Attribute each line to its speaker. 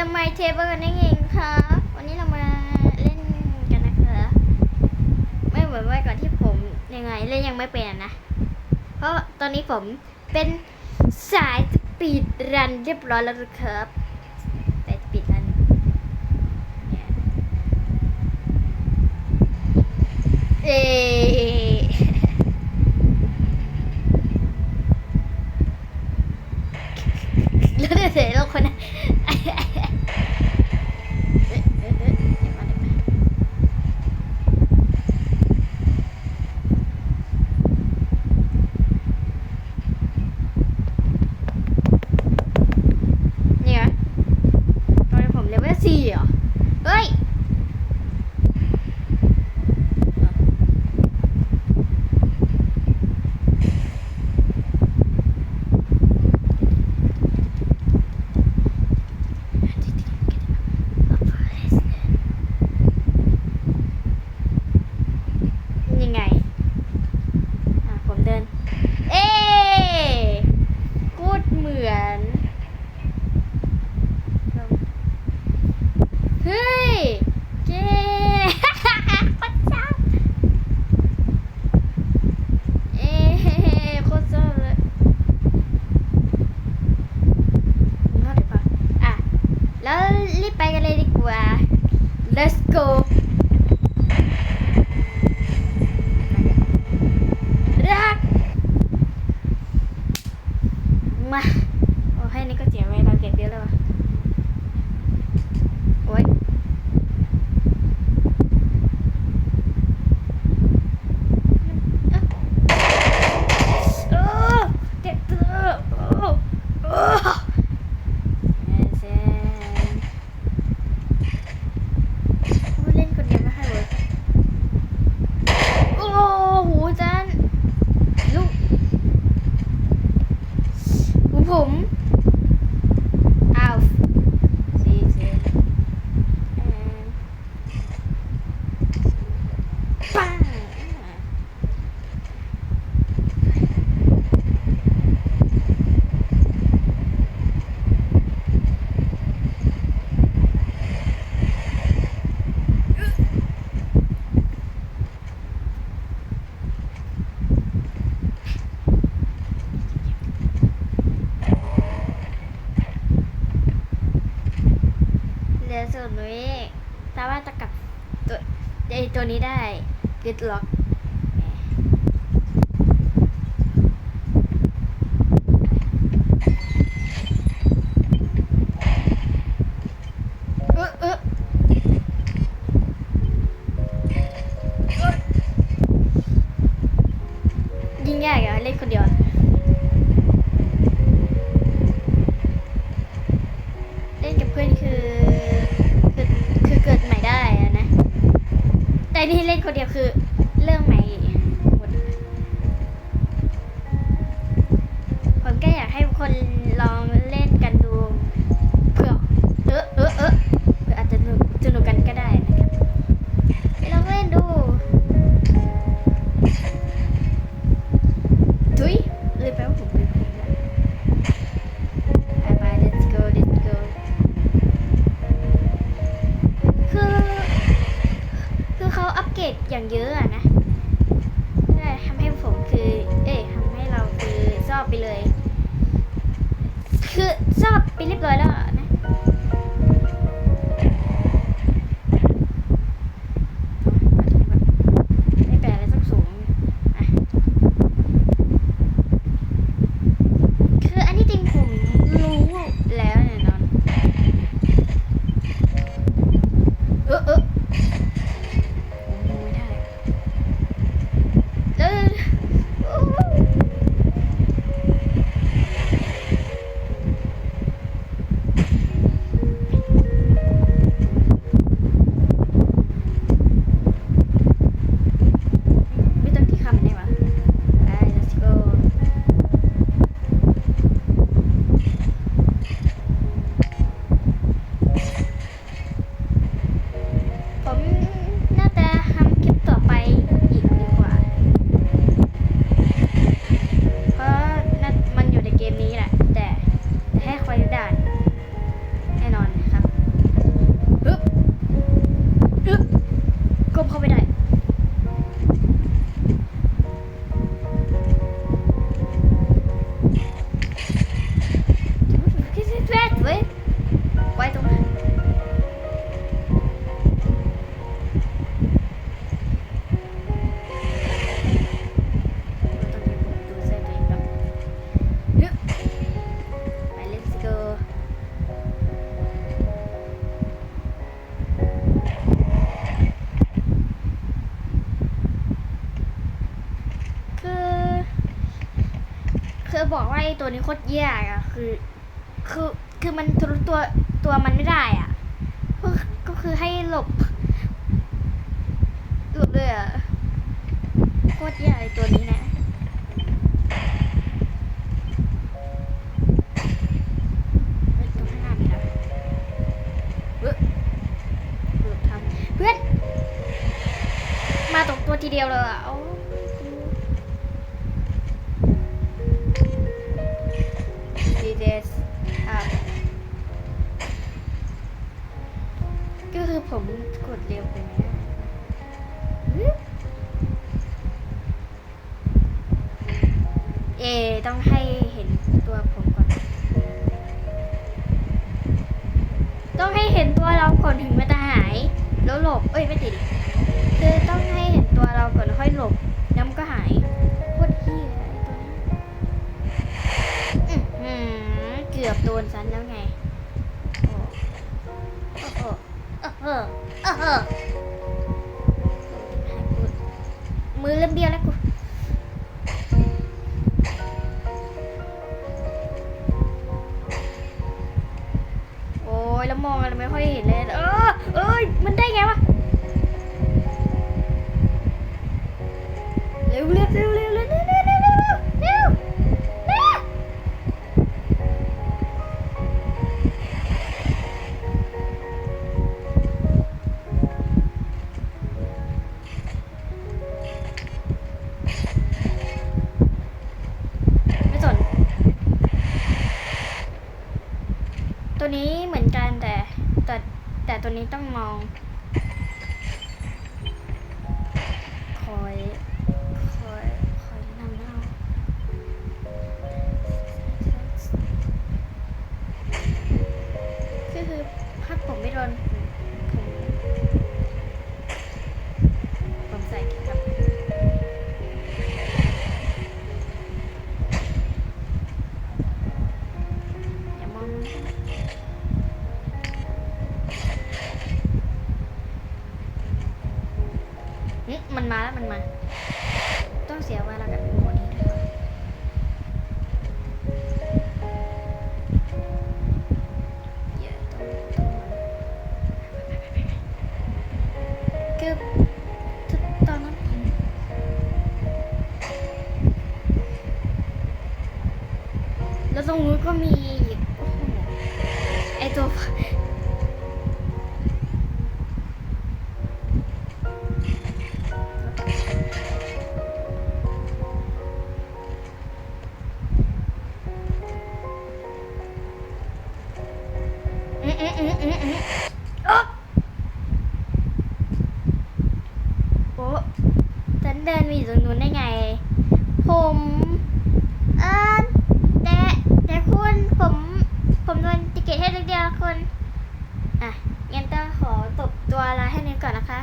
Speaker 1: จะไมเทเบิลนั่นเองค่ะวันนี้เรามาเล่นกันนะคะไม่เหมือนว่าก่อนที่ผมยังไงเล่นยังไม่เป็นนะ เพราะตอนนี้ผมเป็นสายสปีดรันเรียบร้อยแล้วครับสายสปีดรันเนี่ยเอ๊ะ แล้วเดี๋ยวเดี๋ยวเราคนนั้นเอ๊ะเอ๊ะเอ๊ะเดี๋ยวมาเดี๋ยวมานี่ไงตอนนี้ผมเลเวลสี่เหรอ เฮ้ย ยังไง อะ ผมเดิน เอ๊พูดเหมือน เฮ้ย เจ๊โคตรชอบเอ๊โคตรชอบเลยนอดดีกว่าอะ แล้วรีบไปกันเลยดีกว่า let's go รัก มาโอ้ให้นี่ก็เสียเวลาเก็บเยอะเลยวะโอ้ยเออเจ็บตัวโอ้โอ้เซนพูดเล่นคนเดียวไม่ให้เว้ยโอ้โหจัน ลูกหูผมอ้าวสีสีเอิ่มปังเหลือส่วนนี้สามารถจะกลับตัวไอ ตัวนี้ได้กึด ไปไป let's go let's go คือ คือเขาอัปเกรดอย่างเยอะอะนะก็เลยทำให้ผมคือ เอ๊ะทำให้เราคือชอบไปเลย คือชอบไปเรียบร้อยแล้วอะ บอกว่าไอ้ตัวนี้โคตรแย่อะคือ คือคือมันทะลุตัวตัวมันไม่ได้อะก็ก็คือให้หลบหลบเลยอะโคตรแย่ไอ้ตัวนี้นะเฮ้ยตรงข้างหน้ามีนะเฮ้ยหลบทันเพื่อน มาตรงตัวทีเดียวเลยอะ ก็คือผมกดเร็วไปไหมอะเอ ต้องให้เห็นตัวผมก่อน ต้องให้เห็นตัวเราก่อนถึงมันจะหาย แล้วหลบ เอ้ย ไม่ติด มือเริ่มเบี้ยวแล้วกูโอ้ยแล้วมองอะไรไม่ค่อยเห็นเลย เออเอ้ยมันได้ไงวะ เร็วเร็วเร็วเร็ว ตัวนี้เหมือนกันแต่แต่แต่ตัวนี้ต้องมอง มันมาแล้วมันมา ต้องเสียเวลากับ เดินมาอยู่ตรงนู้นได้ไง ผมเออแต่แต่คุณผมผมโดนติเกตให้เล็กเดียวคุณอะงั้นต้องขอตบตัวลาให้นี้ก่อนนะคะ